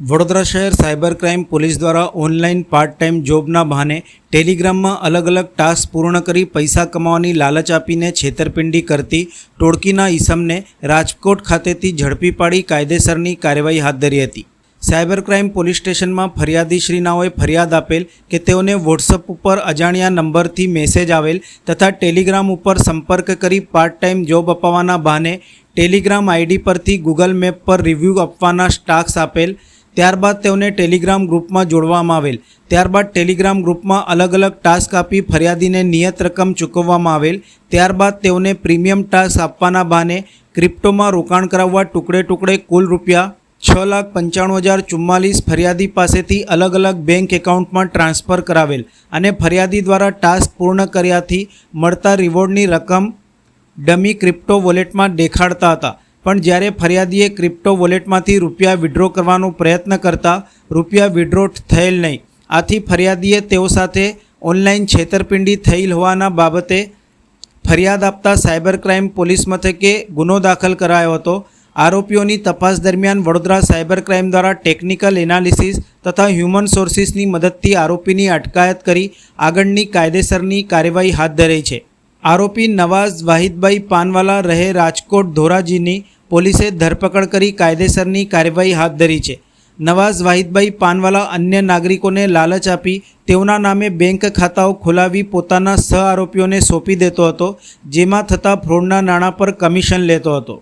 વડોદરા શહેર cyber crime police દ્વારા online part time જોબના બહાને ટેલિગ્રામમાં અલગ અલગ ટાસ્ક પૂર્ણ કરી પૈસા કમાવાની લાલચ આપીને છેતરપિંડી કરતી ટોળકીના ઈસમને રાજકોટ ખાતેથી ઝડપી પાડી કાયદેસરની કાર્યવાહી હાથ ધરી હતી. સાયબર ક્રાઇમ પોલીસ સ્ટેશનમાં ફરિયાદીશ્રીનાઓએ ફરિયાદ આપેલ કે તેઓને વોટ્સઅપ ઉપર અજાણ્યા નંબરથી મેસેજ આવેલ તથા ટેલિગ્રામ ઉપર સંપર્ક કરી પાર્ટ ટાઈમ જોબ અપાવવાના બહાને ટેલિગ્રામ આઈડી પરથી ગૂગલ મેપ પર રિવ્યૂ આપવાના ટાસ્ક આપેલ ત્યારબાદ તેઓને ટેલિગ્રામ ગ્રુપમાં જોડવામાં આવેલ. ત્યારબાદ ટેલિગ્રામ ગ્રુપમાં અલગ અલગ ટાસ્ક આપી ફરિયાદીને નિયત રકમ ચૂકવવામાં આવેલ. ત્યારબાદ તેઓને પ્રીમિયમ ટાસ્ક આપવાના બહાને ક્રિપ્ટોમાં રોકાણ કરાવવા ટુકડે ટુકડે કુલ રૂપિયા છ લાખ પંચાણું હજાર ચુમ્માલીસ ફરિયાદી પાસેથી અલગ અલગ બેંક એકાઉન્ટમાં ટ્રાન્સફર કરાવેલ અને ફરિયાદી દ્વારા ટાસ્ક પૂર્ણ કર્યાથી મળતા રિવોર્ડની રકમ ડમી ક્રિપ્ટો વોલેટમાં દેખાડતા હતા. પણ જ્યારે ફરિયાદીએ ક્રિપ્ટો વોલેટમાંથી રૂપિયા વિડ્રો કરવાનો પ્રયત્ન કરતા રૂપિયા વિડ્રો થયેલ નહીં. આથી ફરિયાદીએ તેઓ સાથે ઓનલાઈન છેતરપિંડી થયેલ હોવાના બાબતે ફરિયાદ આપતા સાયબર ક્રાઇમ પોલીસ મથકે ગુનો દાખલ કરાયો હતો. આરોપીઓની તપાસ દરમિયાન વડોદરા સાયબર ક્રાઇમ દ્વારા ટેકનિકલ એનાલિસિસ તથા હ્યુમન સોર્સિસની મદદથી આરોપીની અટકાયત કરી આગળની કાયદેસરની કાર્યવાહી હાથ ધરી છે. આરોપી નવાઝ વાહિદભાઈ પાનવાલા રહે રાજકોટ ધોરાજીની પોલીસે ધરપકડ કરી કાયદેસરની કાર્યવાહી હાથ ધરી છે. નવાઝ વાહિદભાઈ પાનવાલા અન્ય નાગરિકોને લાલચ આપી તેઓના નામે બેંક ખાતાઓ ખોલાવી પોતાના સહ આરોપીઓને સોંપી દેતો હતો, જેમાં થતા ફ્રોડના નાણાં પર કમિશન લેતો હતો.